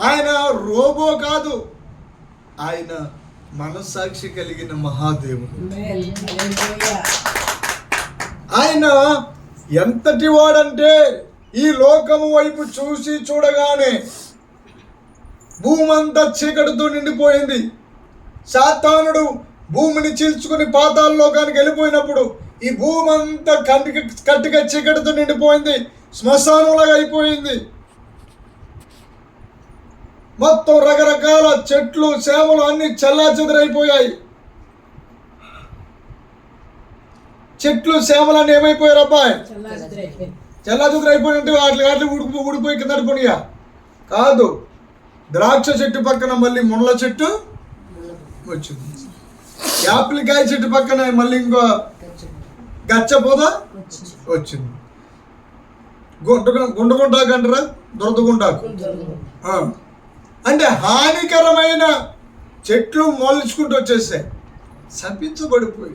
ఆయన రోబో కాదు. ఆయన మనస్సాక్షి కలిగిన మహాదేవుడు. ఆయన ఎంతటి వాడంటే ఈ లోకము వైపు చూసి చూడగానే భూమంతా చీకటితో నిండిపోయింది. సాతానుడు భూమిని చీల్చుకుని పాతాల లోకానికి వెళ్ళిపోయినప్పుడు ఈ భూమంతా కంటిక కంటికి చీకటితో నిండిపోయింది. శ్మశానంలాగా అయిపోయింది. మొత్తం రకరకాల చెట్లు సేవలు అన్ని చల్లా చెదరైపోయాయి చెట్లు సేవలు అన్ని ఏమైపోయారు అబ్బాయి? చల్లా చెదరైపోయినట్టు వాటి వాటి ఊడిపోయి కింద పడిపోయా కాదు. ద్రాక్ష చెట్టు పక్కన మళ్ళీ ముళ్ళ చెట్టు వచ్చింది. యాపిల్ కాయ చెట్టు పక్కన మళ్ళీ ఇంకో గచ్చ పొద వచ్చింది. గుంట గుండగుంటాకు అంటారా? దురదగుంటాకు. అంటే హానికరమైన చెట్లు మొలుచుకుంటూ వచ్చేసాయి శపించబడిపోయి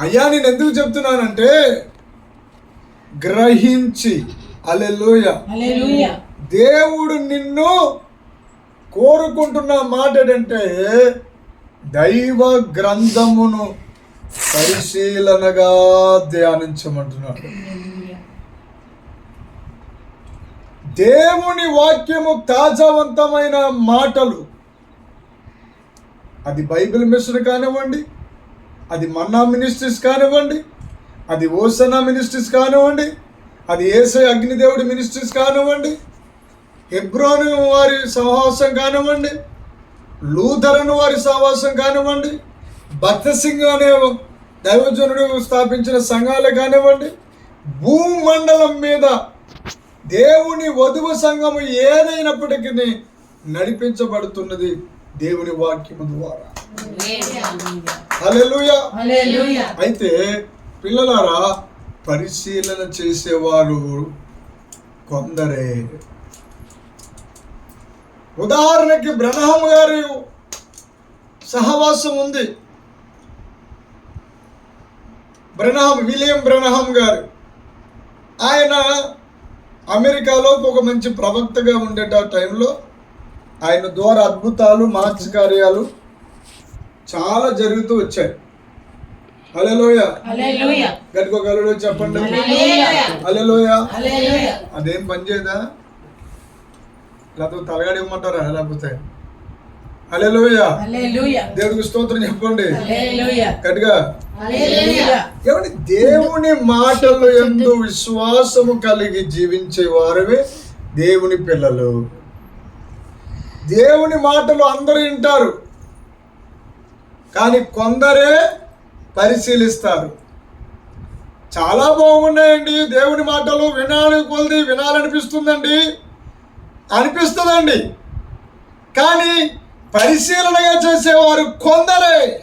అయ్యా నేను ఎందుకు చెప్తున్నానంటే గ్రహించి. అలెలోయ దేవుడు నిన్ను కోరుకుంటున్న మాట ఏంటంటే దైవ గ్రంథమును పరిశీలనగా ధ్యానించమంటున్నాడు. దేవుని వాక్యము తాజావంతమైన మాటలు. అది బైబిల్ మిషన్ కానివ్వండి అది మన్నా మినిస్ట్రీస్ కానివ్వండి అది ఓసనా మినిస్ట్రీస్ కానివ్వండి అది ఏసై అగ్నిదేవుడి మినిస్ట్రీస్ కానివ్వండి హెబ్రోను వారి సహవాసం కానివ్వండి లూథరన్ వారి సహవాసం కానివ్వండి భక్తసింగ్ అనే దైవజనుడు స్థాపించిన సంఘాలు కానివ్వండి భూమండలం మీద దేవుని వధువు సంఘము ఏదైనప్పటికీ నడిపించబడుతున్నది దేవుని వాక్యము ద్వారా. అయితే పిల్లలారా పరిశీలన చేసేవారు కొందరే. ఉదాహరణకి బ్రహ్మ గారి సహవాసం ఉంది. బ్రనహం విలియం బ్రనహం గారు. ఆయన అమెరికాలో ఒక మంచి ప్రవక్తగా ఉండేట టైంలో ఆయన ద్వారా అద్భుతాలు మార్చి కార్యాలు చాలా జరుగుతూ వచ్చాయి. అలెలోయ గట్టిగా గలలో చెప్పండి. అలెలోయ అదేం పని చేయదా? లేకపోతే తలగాడి ఇవ్వమంటారా లేకపోతే అలెలోయ దేవుడికి స్తోత్రం చెప్పండి. గట్టిగా. ఏమండి దేవుని మాటలు ఎందు విశ్వాసము కలిగి జీవించే వారమే దేవుని పిల్లలు. దేవుని మాటలు అందరూ వింటారు. కానీ కొందరే పరిశీలిస్తారు. చాలా బాగున్నాయండి దేవుని మాటలు. వినాలి కొలిది వినాలనిపిస్తుందండి. అనిపిస్తుందండి. కానీ పరిశీలనగా చేసేవారు కొందరే.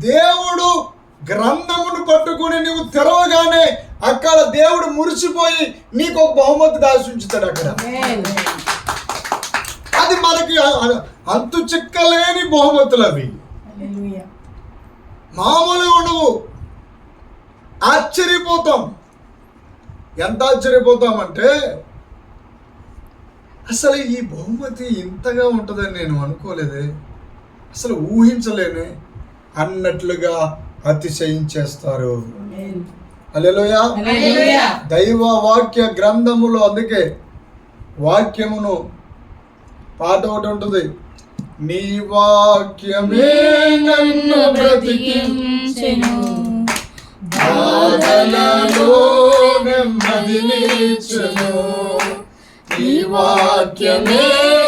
దేవుడు గ్రంథమును పట్టుకుని నువ్వు తెరవగానే అక్కడ దేవుడు మురిసిపోయి నీకు ఒక బహుమతి దాచి ఉంచుతాడు అక్కడ అది మనకి అంతు చిక్కలేని బహుమతులు అవి. మామూలుగా ఉండవు. ఆశ్చర్యపోతాం. ఎంత ఆశ్చర్యపోతామంటే అసలు ఈ బహుమతి ఇంతగా ఉంటుందని నేను అనుకోలేదే. అసలు ఊహించలేనే. అన్నట్లుగా అతిశయించేస్తారు. హల్లెలూయా. దైవ వాక్య గ్రంథములో అందుకే వాక్యమును పాట ఒకటి ఉంటుంది. నీ వాక్యమే నన్ను బ్రతికించెను. బాధలలో నీ వాక్యమే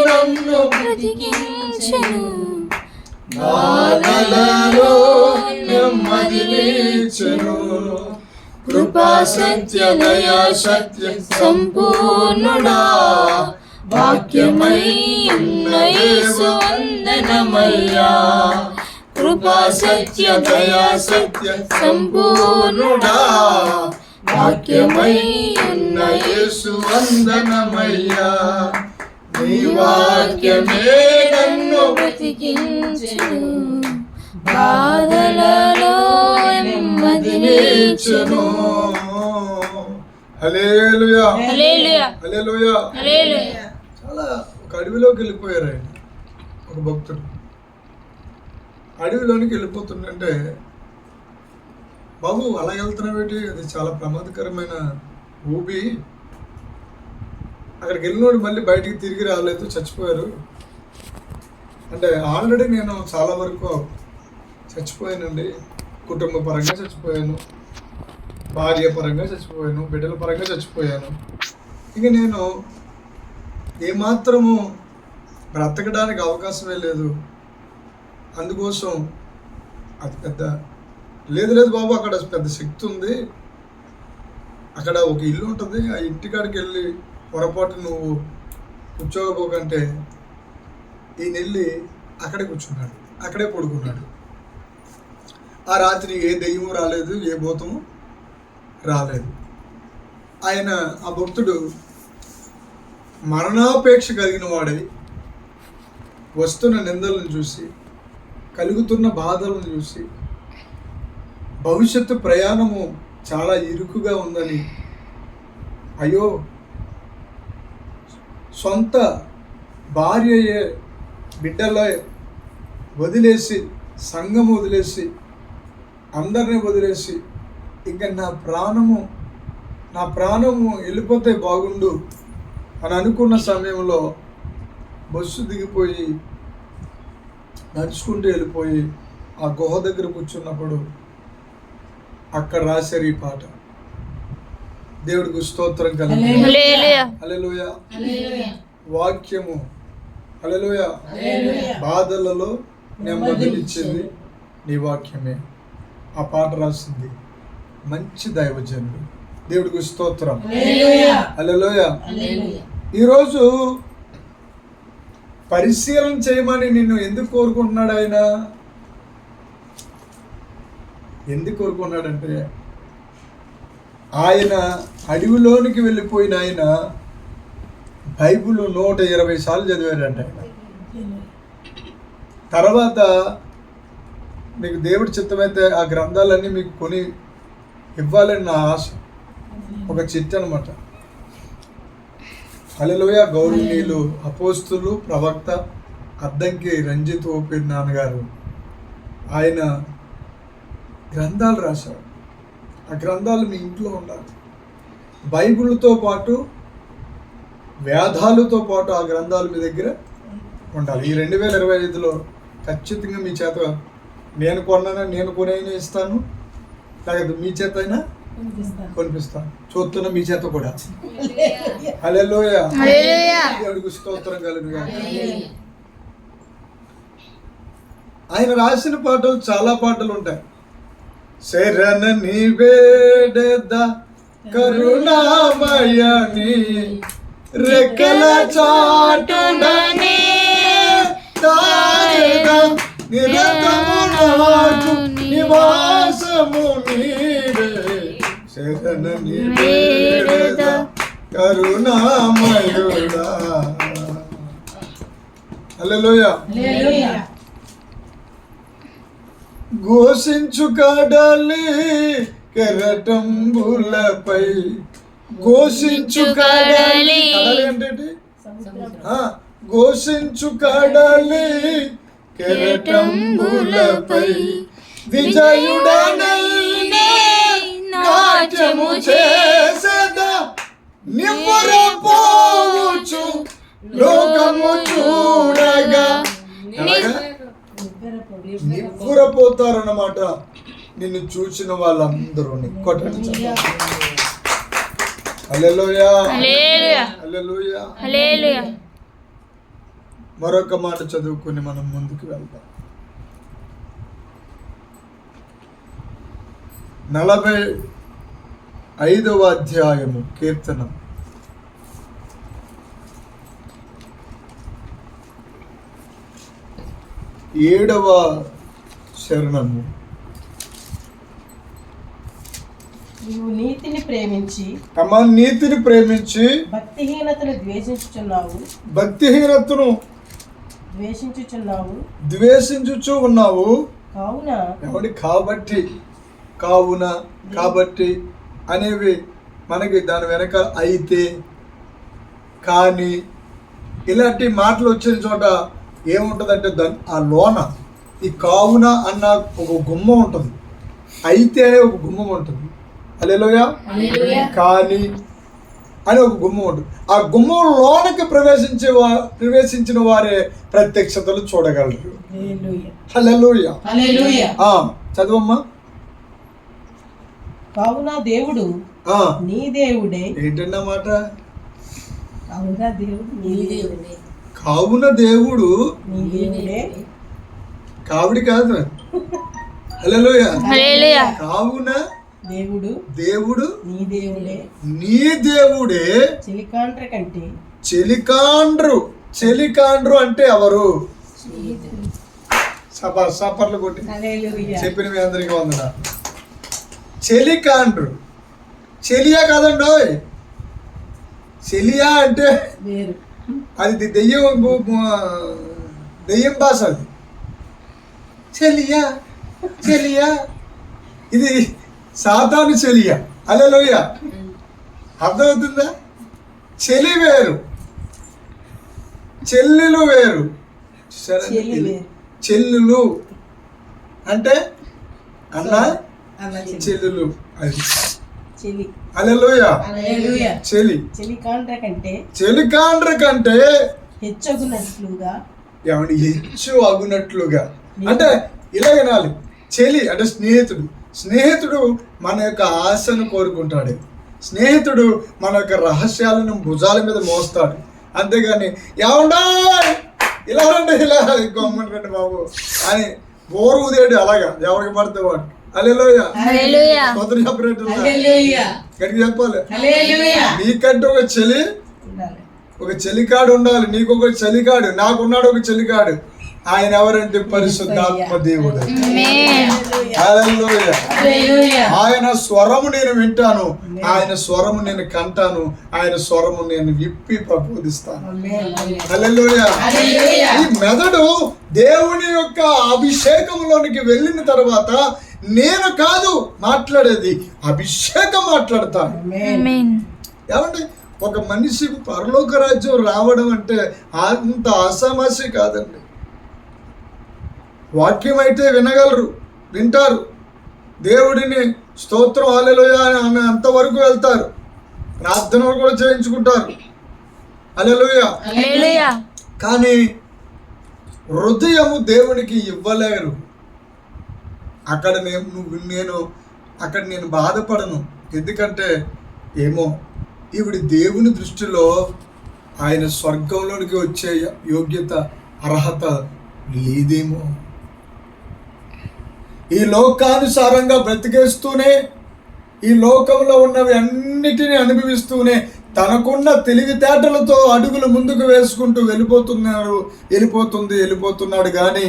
నన్ను బ్రతికించెను. బాధలలో నెమ్మదినిచ్చెను కృపా సత్య దయా సత్య సంపూర్ణుడా. వాక్యమై ఉన్న యేసు వందనమయ్యా. కృపా సత్య దయా సత్య సంపూర్ణుడా. వాక్యమై ఉన్న యేసు వందనమయ్యా. నీ వాక్యమే నన్ను బ్రతికించెను. బాధలలో హల్లెలూయా. హల్లెలూయా. చాలా ఒక అడవిలోకి వెళ్ళిపోయారు ఆయన ఒక భక్తుడు. అడవిలోనికి వెళ్ళిపోతుందంటే బాబు అలా వెళ్తున్నావేటి? అది చాలా ప్రమాదకరమైన ఊబి. అక్కడికి వెళ్ళినోడు మళ్ళీ బయటికి తిరిగి రాలేదు చచ్చిపోయారు. అంటే ఆల్రెడీ నేను చాలా వరకు చచ్చిపోయానండి. కుటుంబ పరంగా చచ్చిపోయాను. భార్య పరంగా చచ్చిపోయాను. బిడ్డల పరంగా చచ్చిపోయాను. ఇక నేను ఏమాత్రము బ్రతకడానికి అవకాశమే లేదు. అందుకోసం అది పెద్ద లేదు లేదు బాబు అక్కడ పెద్ద శక్తి ఉంది. అక్కడ ఒక ఇల్లు ఉంటుంది. ఆ ఇంటికాడికి వెళ్ళి పొరపాటు నువ్వు కూర్చోకపోకంటే ఈయన వెళ్ళి అక్కడే కూర్చున్నాడు అక్కడే పడుకున్నాడు ఆ రాత్రి ఏ దెయ్యము రాలేదు ఏ భూతము రాలేదు. ఆయన ఆ భక్తుడు మరణాపేక్ష కలిగిన వాడై వస్తున్న నిందలను చూసి కలుగుతున్న బాధలను చూసి భవిష్యత్తు ప్రయాణము చాలా ఇరుకుగా ఉందని అయ్యో సొంత భార్యయే బిడ్డలే వదిలేసి సంఘం వదిలేసి అందరిని వదిలేసి ఇంకా నా ప్రాణము నా ప్రాణము వెళ్ళిపోతే బాగుండు అని అనుకున్న సమయంలో బస్సు దిగిపోయి నడుచుకుంటూ వెళ్ళిపోయి ఆ గుహ దగ్గర కూర్చున్నప్పుడు అక్కడ రాశారు ఈ పాట. దేవుడికి స్తోత్రం కలిగి హల్లెలూయా. హల్లెలూయా. వాక్యము బాధలలో నెమ్మదినిచ్చింది నీ వాక్యమే. ఆ పాట రాసింది మంచి దైవజనుడు. దేవుడికి స్తోత్రం. హల్లెలూయా. ఈరోజు పరిశీలన చేయమని నిన్ను ఎందుకు కోరుకుంటున్నాడు ఆయన? ఎందుకు కోరుకున్నాడంటే ఆయన అడవిలోనికి వెళ్ళిపోయిన ఆయన బైబుల్ నూట ఇరవై సార్లు చదివాడంట ఆయన. తర్వాత మీకు దేవుడి చిత్తమైతే ఆ గ్రంథాలన్నీ మీకు కొని ఇవ్వాలని నా ఆశ. ఒక చిట్ట అనమాట అలలోయ గౌరవనీయులు అపోస్తులు ప్రవక్త అద్దంకి రంజిత్ ఓపీర్ నాన్నగారు. ఆయన గ్రంథాలు రాశారు. ఆ గ్రంథాలు మీ ఇంట్లో ఉండాలి. బైబిల్తో పాటు వేదాలతో పాటు ఆ గ్రంథాలు మీ దగ్గర ఉండాలి. ఈ రెండు వేల ఇరవై ఐదులో ఖచ్చితంగా మీ చేత నేను కొన్నానా నేను కొనైనా ఇస్తాను? లేకపోతే మీ చేత అయినా కొనిపిస్తాను. చూస్తున్న మీ చేత కూడా. హల్లెలూయా. హల్లెలూయా. దేవుడికి స్తోత్రం కలుగుగా ఆయన రాసిన పాటలు చాలా పాటలు ఉంటాయి. శరణ నీ వేడద కరుణామయని రెక్కల చాటునని తారెద నిరతము నాకు నివాసము నీవే శరణ నీ వేడద కరుణామయుడా. హల్లెలూయా. ఘోషించు కడలి కెరటంబులపై ఘోషించు కడలి. ఘోషించు కడలి. కెరటంబులపై విజయుడనైనే నాట్యము చేసదా? నివ్వరపోవచ్చు. లోకము చూడగా? నివ్వురపోతారన్నమాట. నిన్ను చూసిన వాళ్ళందరూ కొట్టండి హల్లెలూయా హల్లెలూయా హల్లెలూయా హల్లెలూయా మరొక మాట చదువుకొని మనం ముందుకు వెళ్దాం. నలభై ఐదవ అధ్యాయము కీర్తనం. ఏడవ శరణము. నీవు నీతిని ప్రేమించి తమ నీతిని ప్రేమించి భక్తిహీనతను ద్వేషించుచున్నావు. భక్తిహీనతను ద్వేషించుచున్నావు. ద్వేషించుచు ఉన్నావు. కావున ఎవడి కాబట్టి? కావున కాబట్టి అనేవి మనకి దాని వెనక అయితే కానీ ఇలాంటి మాటలు వచ్చిన చోట ఏముంటుందంటే దాని ఆ లోన ఈ కావున అన్న ఒక గుమ్మం ఉంటుంది. అయితే ఒక గుమ్మం ఉంటుంది. అలెలోయ కానీ అని ఒక గుమ్మం ఉంటుంది. ఆ గుమ్మం లోనకి ప్రవేశించే వా ప్రవేశించిన వారే ప్రత్యక్షతలు చూడగలరు. హల్లెలూయా. హల్లెలూయ. హల్లెలూయా. ఆ, చదవమ్మా. కావున దేవుడు ఆ, నీ దేవుడే. ఏంటన్నా మాట? కావున దేవుడు నీ దేవుడే. కావున దేవుడు నీ దేవుడే. కావిడి కాదు. హల్లెలూయ. హల్లెలూయా. కావున దేవుడు దేవుడు నీ దేవుడే. నీ దేవుడే. చిలికాండ్ర కంటే చెలికాండ్రు. చెలికాండ్రు అంటే ఎవరు? సప సపర్లు కొట్టి. చెప్పిన మీ అందరికీ వందన చెలికాండ్రు. చెలియా కాదండి. చెలియా అంటే అది దెయ్యం దెయ్యం భాష అది. చెలియా. చెలియా. ఇది సాతాను చెలియా. అలెలోయ అర్థమవుతుందా? చెలి వేరు. చెల్లెలు వేరు. చెలి. చెల్లులు. అంటే? అన్న? చెలి. చెల్లులు. అది. చెలి. అలెలోయ హల్లెలూయా. చెలి. చెలికాండ్ర కంటే హెచ్చగునట్లుగా. ఏమండి? హెచ్చు అగునట్లుగా అంటే ఇలా వినాలి. చెలి అంటే స్నేహితుడు. స్నేహితుడు మన యొక్క ఆశను కోరుకుంటాడు. స్నేహితుడు మన యొక్క రహస్యాలను భుజాల మీద మోస్తాడు. అంతేగాని ఏమండా ఇలా రండి ఇలా గమ్మని రండి బాబు అని బోరు ఉదేడు అలాగా ఎవరికి పడితే వాడు. ఇక్కడికి చెప్పాలి. హల్లెలూయా. నీకంటే ఒక చెలి ఉండాలి. ఒక చెలికాడు ఉండాలి. నీకు ఒక చెలికాడు నాకున్నాడు ఒక చెలికాడు. ఆయన ఎవరంటే పరిశుద్ధాత్మ దేవుడు. ఆమేన్ హల్లెలూయా. హల్లెలూయా. ఆయన స్వరము నేను వింటాను. ఆయన స్వరము నేను కంటాను. ఆయన స్వరము నేను విప్పి ప్రబోధిస్తాను. ఆమేన్. హల్లెలూయా. హల్లెలూయా. ఈ మెదడు దేవుని యొక్క అభిషేకంలోనికి వెళ్ళిన తర్వాత నేను కాదు మాట్లాడేది. అభిషేకం మాట్లాడతాను. ఏమండి? ఒక మనిషి పరలోక రాజ్యం రావడం అంటే అంత ఆసామాసి కాదండి. వాక్యం అయితే వినగలరు వింటారు. దేవుడిని స్తోత్రం అలెలోయ అని అంతవరకు వెళ్తారు. ప్రార్థనలు కూడా చేయించుకుంటారు. అలెలోయ కానీ హృదయము దేవునికి ఇవ్వలేరు. అక్కడ నేను నువ్వు నేను అక్కడ నేను బాధపడను. ఎందుకంటే ఏమో ఈవిడ దేవుని దృష్టిలో ఆయన స్వర్గంలోనికి వచ్చే యోగ్యత అర్హత లేదేమో. ఈ లోకానుసారంగా బ్రతికేస్తూనే ఈ లోకంలో ఉన్నవి అన్నిటినీ అనుభవిస్తూనే తనకున్న తెలివితేటలతో అడుగులు ముందుకు వేసుకుంటూ వెళ్ళిపోతున్నారు వెళ్ళిపోతుంది వెళ్ళిపోతున్నాడు. కానీ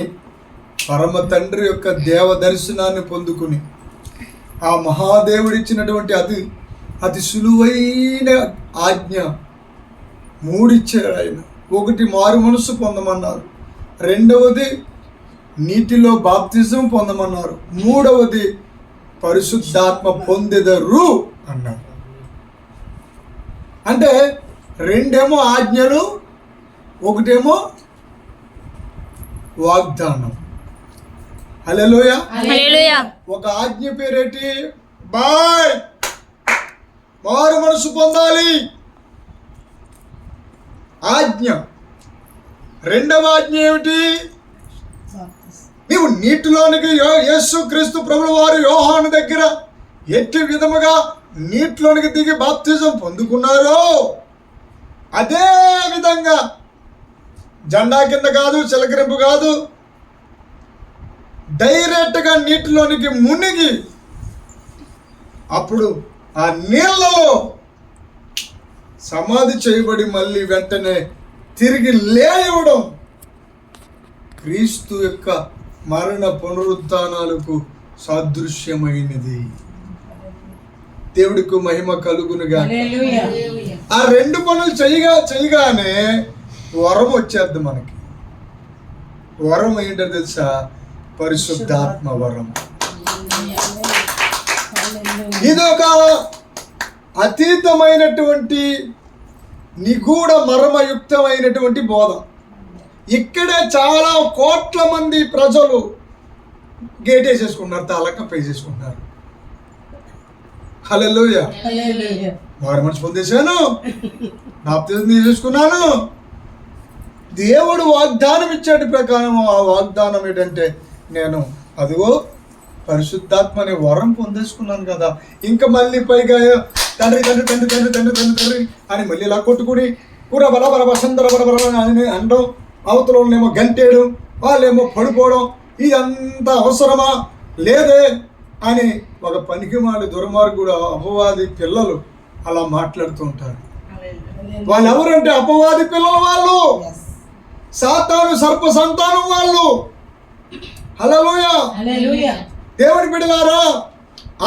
పరమ తండ్రి యొక్క దేవ దర్శనాన్ని పొందుకుని ఆ మహాదేవుడిచ్చినటువంటి అతి అతి సులువైన ఆజ్ఞ మూడిచ్చాడు ఆయన. ఒకటి మారు మనసు పొందమన్నారు. రెండవది నీటిలో బాప్తిజం పొందమన్నారు. మూడవది పరిశుద్ధాత్మ పొందెదరు అన్నారు. అంటే రెండేమో ఆజ్ఞలు ఒకటేమో వాగ్దానం. హలోయ హల్లెలూయా. ఒక ఆజ్ఞ పేరేటి? బాయ్. మారు మనసు పొందాలి. ఆజ్ఞ. రెండవ ఆజ్ఞ ఏమిటి. నీవు నీటిలోనికి యో- యేసు క్రీస్తు ప్రభుల వారు యోహాను దగ్గర ఎట్టి విధముగా నీటిలోనికి దిగి బాప్తిజం పొందుకున్నారో? అదే విధంగా జెండా కింద కాదు చిలకరింపు కాదు డైరెక్ట్గా నీటిలోనికి మునిగి అప్పుడు ఆ నీళ్ళలో సమాధి చేయబడి మళ్ళీ వెంటనే తిరిగి లేయవడం క్రీస్తు యొక్క మరణ పునరుత్నాలకు సాదృశ్యమైనది. దేవుడికి మహిమ కలుగునుగా. ఆ రెండు పనులు చేయగా చేయగానే వరం వచ్చేద్ది మనకి. వరం ఏంటో తెలుసా? పరిశుద్ధాత్మ వరం. హల్లెలూయా. ఇది ఒక అతీతమైనటువంటి నిగూఢ మర్మయుక్తమైనటువంటి బోధ. ఇక్కడే చాలా కోట్ల మంది ప్రజలు గేట్ వేసేసుకుంటున్నారు తాలక పే చేసుకుంటున్నారు హలోయ వారి మనసు పొందేశాను. బాప్తిజం తీసేసుకున్నాను. దేవుడు వాగ్దానం ఇచ్చేటి ప్రకారం ఆ వాగ్దానం ఏంటంటే నేను అదిగో పరిశుద్ధాత్మ అనే వరం పొందేసుకున్నాను కదా. ఇంకా మళ్ళీ పైగా తండ్రి తండ్రి తండ్రి తండ్రి తండ్రి తండ్రి తండ్రి అని మళ్ళీ ఇలా కొట్టుకుని కూర బల బల బసందర బల బల అని అనడం అవతల వాళ్ళేమో గంటేయడం వాళ్ళేమో పడిపోవడం ఇదంతా అవసరమా? లేదే అని ఒక పనికిమాలి దుర్మార్గుడు అపవాది పిల్లలు అలా మాట్లాడుతూ ఉంటారు. వాళ్ళు ఎవరంటే అపవాది పిల్లల వాళ్ళు? సాతాను సర్ప సంతానం వాళ్ళు. హలోయ దేవుని బిడలారా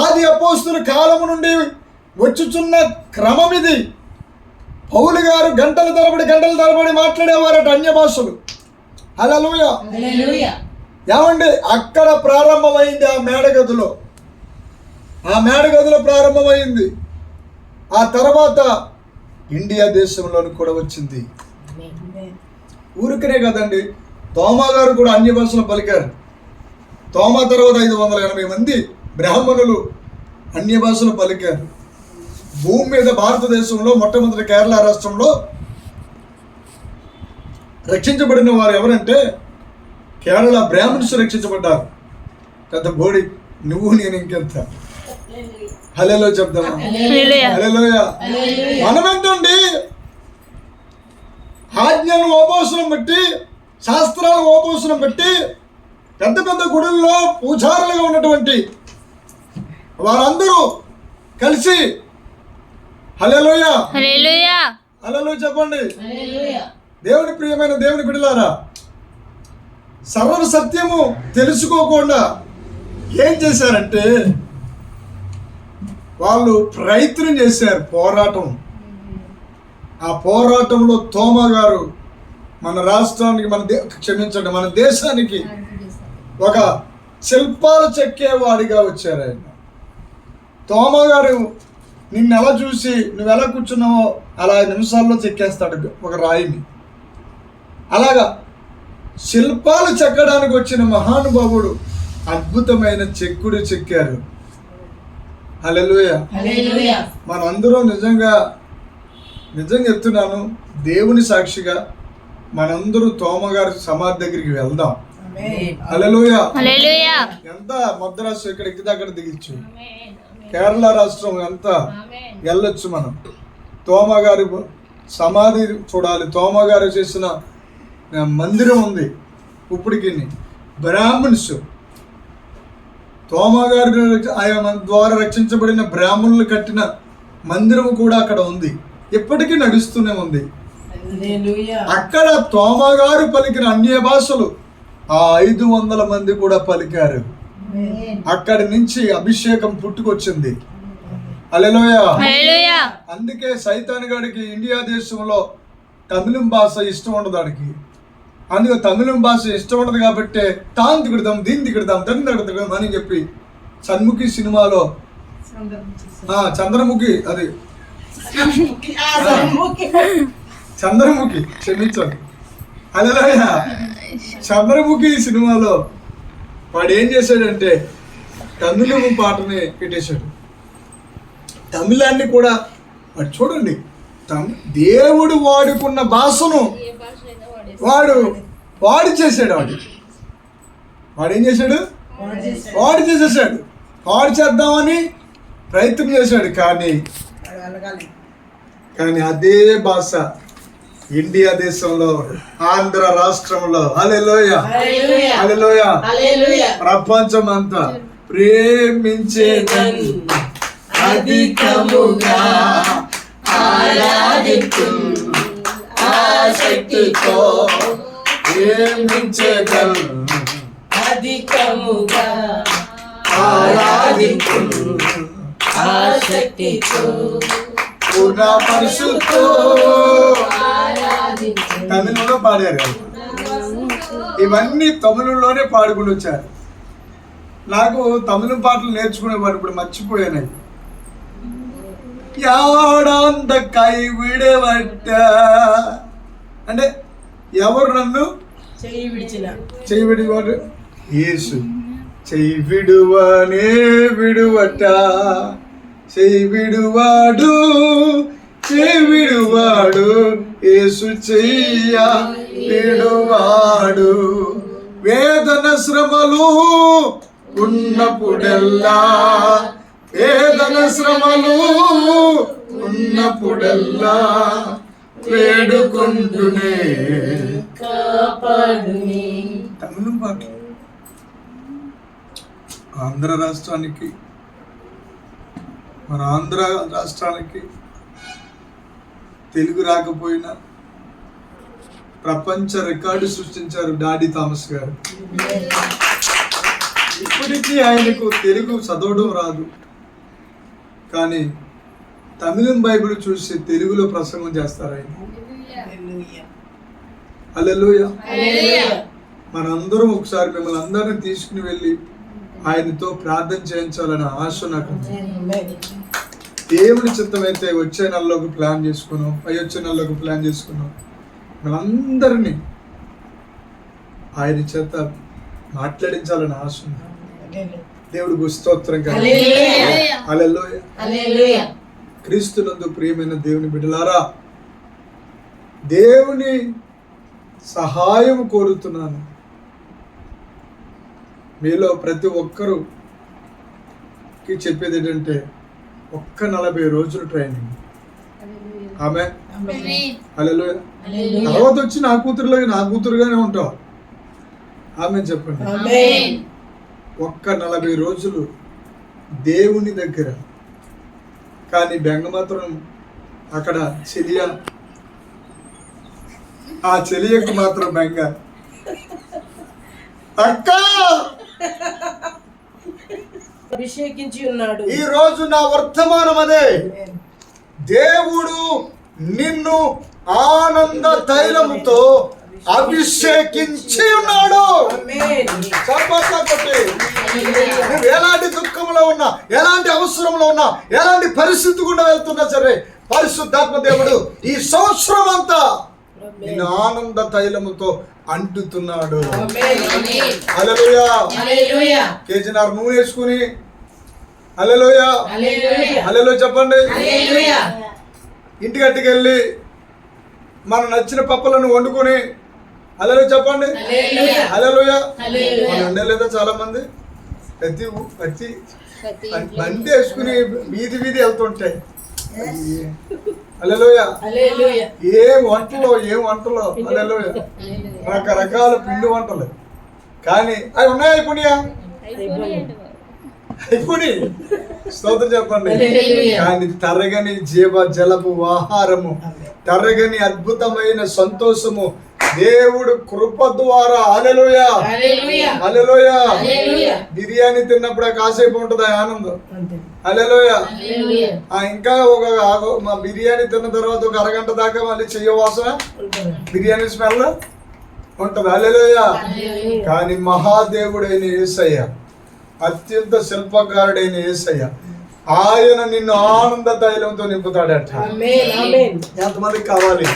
ఆది అపోస్తుల కాలము నుండి వచ్చుచున్న క్రమం ఇది పౌలు గారు గంటల తరబడి గంటల తరబడి మాట్లాడేవారట అన్య భాషలు హల్లెలూయా. ఏమండి అక్కడ ప్రారంభమైంది ఆ మేడగదిలో. ఆ మేడగదిలో ప్రారంభమైంది. ఆ తర్వాత ఇండియా దేశంలోని కూడా వచ్చింది. ఊరికనే కదండి తోమా గారు కూడా అన్య భాషలు పలికారు. తోమా తర్వాత ఐదు వందల ఎనభై మంది బ్రాహ్మణులు అన్య భాషలు పలికారు. భూమి మీద భారతదేశంలో మొట్టమొదటి కేరళ రాష్ట్రంలో రక్షించబడిన వారు ఎవరంటే కేరళ బ్రాహ్మణ్స్ రక్షించబడ్డారు. పెద్ద బోడి నువ్వు నేను ఇంకెంత? హలేలో చెప్దామా హల్లెలూయా. హలేలోయ మనమెంతండి ఆజ్ఞలు ఓపోసనం బట్టి శాస్త్రాలు ఓపోసనం బట్టి పెద్ద పెద్ద గుడుల్లో పూజారులుగా ఉన్నటువంటి వారందరూ కలిసి హల్లెలూయా. చెప్పండి. హల్లెలూయా. దేవుని ప్రియమైన దేవుని బిడలారా సర్వ సత్యము తెలుసుకోకుండా ఏం చేశారంటే వాళ్ళు ప్రయత్నం చేశారు పోరాటం. ఆ పోరాటంలో తోమ గారు మన రాష్ట్రానికి మన దే క్షమించండి మన దేశానికి ఒక శిల్పాలు చెక్కేవాడిగా వచ్చారు ఆయన. తోమ గారు నిన్ను ఎలా చూసి నువ్వు ఎలా కూర్చున్నావో అలా నిమిషాల్లో చెక్కేస్తాడు ఒక రాయిని. అలాగా శిల్పాలు చెక్కడానికి వచ్చిన మహానుభావుడు అద్భుతమైన చెక్కుడు చెక్కారు. హల్లెలూయ. హల్లెలూయా. మనందరం నిజంగా నిజం చెప్తున్నాను దేవుని సాక్షిగా మనందరూ తోమగారి సమాధి దగ్గరికి వెళ్దాం. ఆమేన్. హల్లెలూయ. హల్లెలూయా. ఎంత మద్రాసు ఇక్కడ ఎక్కితే అక్కడ దిగచ్చు కేరళ రాష్ట్రం ఎంత వెళ్ళొచ్చు మనం. తోమగారి సమాధి చూడాలి. తోమగారు చేసిన మందిరం ఉంది. ఇప్పటికి బ్రాహ్మణ్స్. తోమగారి ఆయన ద్వారా రక్షించబడిన బ్రాహ్మణులు కట్టిన మందిరం కూడా అక్కడ ఉంది. ఇప్పటికీ నడుస్తూనే ఉంది. అక్కడ తోమగారు పలికిన అన్య భాషలు ఆ ఐదు వందల మంది కూడా పలికారు. అక్కడి నుంచి అభిషేకం పుట్టుకొచ్చింది. అలెలోయ హల్లెలూయా. అందుకే సైతాన్ గడికి ఇండియా దేశంలో తమిళం భాష ఇష్టం ఉండదు వాడికి అందుకే తమిళం భాష ఇష్టం ఉండదు కాబట్టి తాను దిగుడదాం దీన్ని దిగుడదాం దాన్ని దిగుడదాం అని చెప్పి సన్ముఖి సినిమాలో ఆ, చంద్రముఖి అది. చంద్రముఖి క్షమించండి. అలలోయ చంద్రముఖి సినిమాలో వాడు ఏం చేశాడంటే తమిళం పాటని పెట్టేశాడు. తమిళాన్ని కూడా వాడు చూడండి తమి- దేవుడు వాడుకున్న భాషను వాడు వాడు చేశాడు వాడు. వాడు ఏం చేశాడు? వాడు చేసేసాడు. వాడు చేద్దామని ప్రయత్నం చేశాడు కానీ కానీ అదే భాష ఇండియా దేశంలో ఆంధ్ర రాష్ట్రంలో. అలెలోయ అలెలోయ ప్రపంచం అంతా ప్రేమించే అధికముగా ఆరాధించు. ఆసక్తితో ప్రేమించే అధికముగా ఆరాధించు. ఆసక్తితో పునః పరిశుద్ధో. తమిళంలో పాడారు. ఇవన్నీ తమిళంలోనే పాడుకుని వచ్చారు. నాకు తమిళ పాటలు నేర్చుకునేవాడు ఇప్పుడు మర్చిపోయాను. యాడాంత కైవిడవట్ట అంటే ఎవరు నన్ను? చెయ్యి విడిచిన. చెయ్యి విడివాడు? యేసు. చెయ్యి విడువనే విడువట. చెయ్యి విడువాడు చెయ్యి విడువాడు యేసు చెయ్య విడువాడు. వేదన శ్రమలు ఉన్నప్పుడెల్లా వేదన శ్రమలు ఉన్నప్పుడెల్లా. వేడుకుంటూనే తమిళం పాటలు ఆంధ్ర రాష్ట్రానికి మన ఆంధ్ర రాష్ట్రానికి తెలుగు రాకపోయినా ప్రపంచ రికార్డు సృష్టించారు డాడీ థామస్ గారు. ఇప్పటికీ ఆయనకు తెలుగు చదవడం రాదు. కానీ తమిళం బైబిల్ చూసి తెలుగులో ప్రసంగం చేస్తారు ఆయన. హల్లెలూయా. మనందరం ఒకసారి మిమ్మల్ని అందరిని తీసుకుని వెళ్ళి ఆయనతో ప్రార్థన చేయించాలనే ఆశ నాకు. దేవుని చిత్తమైతే వచ్చే నెలలోకి ప్లాన్ చేసుకున్నాం పై వచ్చే నెలలోకి ప్లాన్ చేసుకున్నాం మనందరినీ ఆయన చేత మాట్లాడించాలని ఆశ ఉంది హల్లెలూయా. దేవుడికి స్తోత్రం కదా హల్లెలూయా. అలెలోయ. క్రీస్తునందు ప్రియమైన దేవుని బిడ్డలారా దేవుని సహాయం కోరుతున్నాను మీలో ప్రతి ఒక్కరుకి చెప్పేది ఏంటంటే ఒక్క నలభై రోజులు ట్రైనింగ్. ఆమె. తర్వాత వచ్చి నా కూతురులాగా నా కూతురుగానే ఉంటావు. ఆమె చెప్పండి. ఒక్క నలభై రోజులు దేవుని దగ్గర. కానీ బెంగ మాత్రం అక్కడ చెలియ. ఆ చెలియకు మాత్రం బెంగ. అక్క! అభిషేకించి ఉన్నాడు. ఈ రోజు నా వర్తమానం అదే. దేవుడు నిన్ను ఆనంద తైలముతో అభిషేకించి ఉన్నాడు. నువ్వు ఎలాంటి దుఃఖంలో ఉన్నా ఎలాంటి అవసరంలో ఉన్నా ఎలాంటి పరిస్థితి గుండా వెళ్తున్నా సరే పరిశుద్ధాత్మ దేవుడు ఈ సంవత్సరం అంతా నిన్ను ఆనంద తైలముతో అంటుతున్నాడు. కేజీనార్ నూనె వేసుకుని. అలలోయ హల్లెలూయా. అలలో చెప్పండి. హల్లెలూయా. ఇంటికి అట్టుకెళ్ళి మనం నచ్చిన పప్పులను వండుకొని. అలలో చెప్పండి. హల్లెలూయా. అలలోయ ఉండలేదా చాలా మంది ప్రతి ప్రతి బండి వేసుకుని వీధి వీధి వెళ్తుంటాయి. ఏ వంటలో ఏ వంటలో? అలలోయ రకరకాల పిండి వంటలు. కానీ అవి ఉన్నాయా అయిపోయినాయా అయిపోయి స్తోత్రం చెప్పండి. కానీ తరగని జీవ జలపు ఆహారము తరగని అద్భుతమైన సంతోషము దేవుడు కృప ద్వారా అలలోయ. అలలోయ. బిర్యానీ తిన్నప్పుడు కాసేపు ఉంటుంది ఆ ఆనందం. అలలోయ ఇంకా ఒక మా బిర్యానీ తిన్న తర్వాత ఒక అరగంట దాకా మళ్ళీ చెయ్య వాసన ఉంటుంది. బిర్యానీ స్మెల్ ఉంటుంది అలలోయ. కానీ మహాదేవుడైన యేసయ్య అత్యంత శిల్పకారుడైన యేసయ్య ఆయన నిన్ను ఆనంద తైలంతో నింపుతాడట. ఆమేన్. ఆమేన్. ఎంతమందికి కావాలి?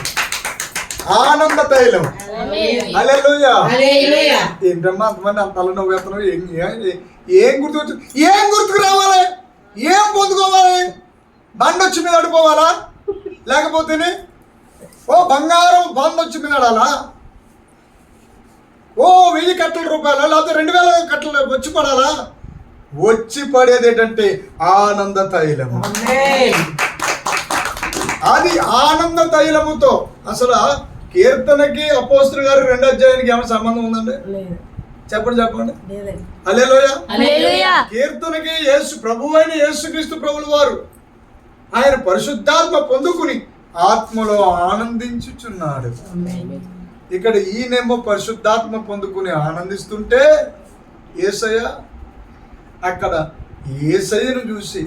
ఆనంద తైలం. ఆమేన్. Alleluia hallelujah. ఏంటమ్మా అంతమంది అంత తలనొప్పి వేస్తున్నావు ఏం గుర్తు ఏం గుర్తుకు రావాలి ఏం పొందుకోవాలి? బండి వచ్చి మీద అడిపోవాలా లేకపోతేనే? ఓ బంగారం బండ్ వచ్చి మీద ఆడాలా? ఓ వెయ్యి కట్టల రూపాయలు? లేకపోతే రెండు వేల కట్టలు వచ్చి పడాలా? వచ్చి పడేది ఏంటంటే ఆనంద తైలము. అది ఆనంద తైలముతో. అసలు కీర్తనకి అపోస్తులు గారు రెండు అధ్యాయానికి ఏమైనా సంబంధం ఉందండి. చెప్పండి చెప్పండి. అలేలోయ కీర్తనకి యేసు ప్రభు అయిన యేసుక్రీస్తు ప్రభులు వారు ఆయన పరిశుద్ధాత్మ పొందుకుని ఆత్మలో ఆనందించుచున్నాడు. ఇక్కడ ఈయనేమో పరిశుద్ధాత్మ పొందుకుని ఆనందిస్తుంటే ఏసయ్య అక్కడ ఏసయ్యను చూసి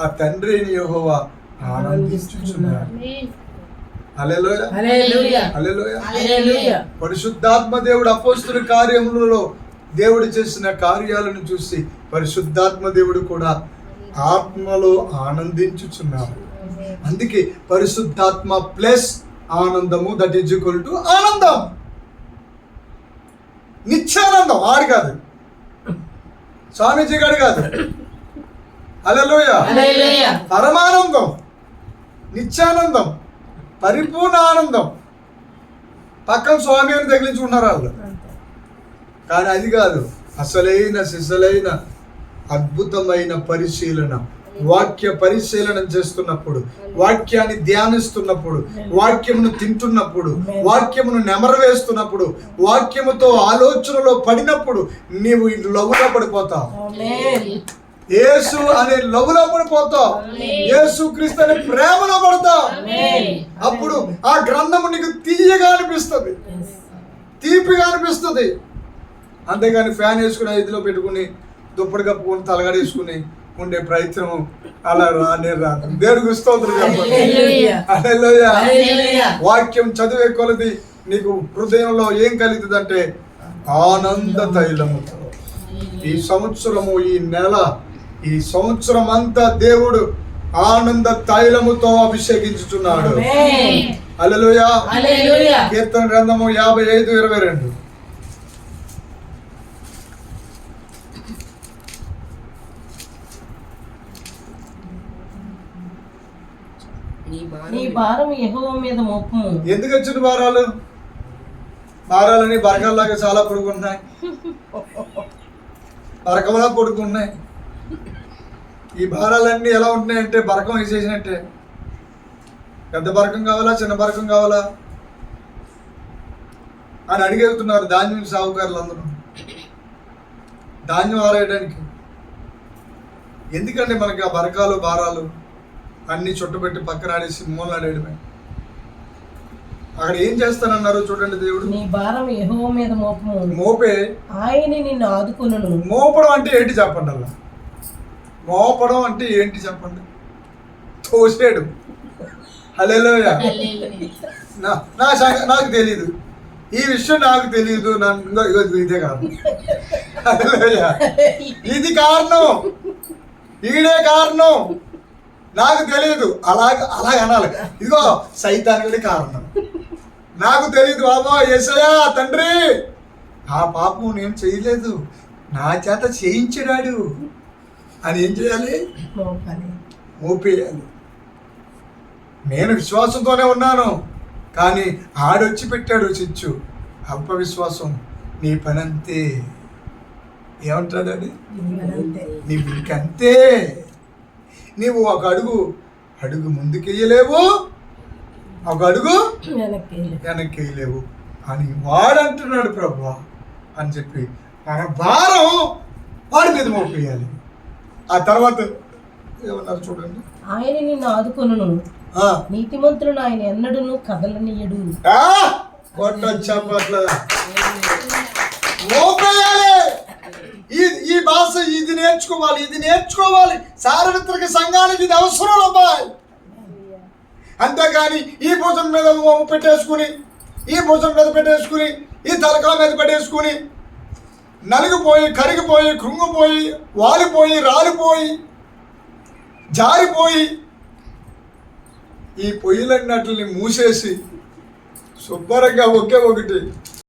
ఆ తండ్రి యెహోవా ఆనందించుచున్నాడు. పరిశుద్ధాత్మ దేవుడు అపోస్తుల కార్యములలో దేవుడు చేసిన కార్యాలను చూసి పరిశుద్ధాత్మ దేవుడు కూడా ఆత్మలో ఆనందించుచున్నాడు. అందుకే పరిశుద్ధాత్మ ప్లస్ ఆనందము దట్ ఈజ్ ఈక్వల్ టు ఆనందం. నిత్యానందం ఆడు కాదు. స్వామీజీ గారు కాదు. అలలోయ పరమానందం నిత్యానందం పరిపూర్ణ ఆనందం. పక్కన స్వామి అని తగిలించుకున్నారు వాళ్ళు. కానీ అది కాదు అసలైన సిసలైన అద్భుతమైన పరిశీలన. వాక్య పరిశీలన చేస్తున్నప్పుడు వాక్యాన్ని ధ్యానిస్తున్నప్పుడు వాక్యమును తింటున్నప్పుడు వాక్యమును నెమరవేస్తున్నప్పుడు వాక్యముతో ఆలోచనలో పడినప్పుడు నీవు లవ్లో పడిపోతావు. యేసు అనే లవ్లో పడిపోతావు. యేసు క్రీస్తు అనే ప్రేమలో పడతావు. అప్పుడు ఆ గ్రంథము నీకు తీయగా అనిపిస్తుంది. తీపిగా అనిపిస్తుంది. అంతేగాని ఫ్యాన్ వేసుకుని ఐదులో పెట్టుకుని దుప్పటి కప్పుకొని తలగడేసుకుని ఉండే ప్రయత్నం అలా రానే రాదు. దేవుడికి స్తోత్రం చెప్పండి. వాక్యం చదివే కొలది నీకు హృదయంలో ఏం కలుగుతుంది అంటే ఆనంద తైలముతో ఈ సంవత్సరము ఈ నెల ఈ సంవత్సరం అంతా దేవుడు ఆనంద తైలముతో హల్లెలూయా. హల్లెలూయా. కీర్తన గ్రంథము యాభై ఐదు ఇరవై రెండు. నీ భారం యెహోవా మీద మోపము. ఎందుకు వచ్చిన భారాలు? భారాలని బరకల్లాగా చాలా పొడుగున్నాయి బరకంలా పొడుగున్నాయి ఈ భారాలన్నీ ఎలా ఉంటున్నాయంటే బరకం వేసేసినట్టే. పెద్ద బరకం కావాలా చిన్న బరకం కావాలా? అని అడిగేస్తున్నారు ధాన్యం సాగుకారులు అందరూ ధాన్యం ఆరేయడానికి. ఎందుకంటే మనకి ఆ బరకాలు భారాలు? అన్ని చుట్టబెట్టి పక్కన ఆడేసి మూలనాడేయడమే అక్కడ ఏం చేస్తానన్నారు చూడండి దేవుడు? నీ భారం యెహోవా మీద మోపము. మోపే. ఆయన నిన్ను ఆదుకొనును. మోపడం అంటే ఏంటి చెప్పండి అలా? మోపడం అంటే ఏంటి చెప్పండి? తోసేడు. హలోయ నా నాకు తెలీదు. ఈ విషయం నాకు తెలియదు ఇగో ఇదే కారణం. ఇది కారణం. ఈడే కారణం. నాకు తెలియదు అలాగ అలాగ అనాలి. ఇదిగో సైతానికి కారణం. నాకు తెలియదు బాబా ఏసయా తండ్రి. ఆ పాపం నేను చేయలేదు. నా చేత చేయించాడు అని ఏం చేయాలి? మోపేయాలి. నేను విశ్వాసంతోనే ఉన్నాను. కానీ ఆడొచ్చి పెట్టాడు చిచ్చు. అల్ప విశ్వాసం నీ పనంతే. ఏమంటాడు అది? అంతే నీవు ఒక అడుగు అడుగు ముందుకెయ్యలేవు ఒక అడుగు వెనక్కి వేయలేవు అని వాడు అంటున్నాడు ప్రభు అని చెప్పి మన భారం వాడి మీద మోపేయాలి. ఆ తర్వాత ఏమన్నారు చూడండి. ఆయన నిన్ను ఆదుకొనును. ఆ, నీతిమంతులను ఆయన ఎన్నడూను కదలనీయడు. కొట్టొచ్చా మోపేయాలి. ఈ ఈ భాష ఇది నేర్చుకోవాలి ఇది నేర్చుకోవాలి. సార్వత్రిక సంఘానికి ఇది అవసరం అబ్బాయి. అంతేగాని ఈ భుజం మీద పెట్టేసుకుని ఈ భుజం మీద పెట్టేసుకుని ఈ తలకా మీద పెట్టేసుకుని నలిగిపోయి కరిగిపోయి కృంగిపోయి వాలిపోయి రాలిపోయి జారిపోయి ఈ పొయ్యిలన్నట్లని మూసేసి శుభ్రంగా ఒకే ఒకటి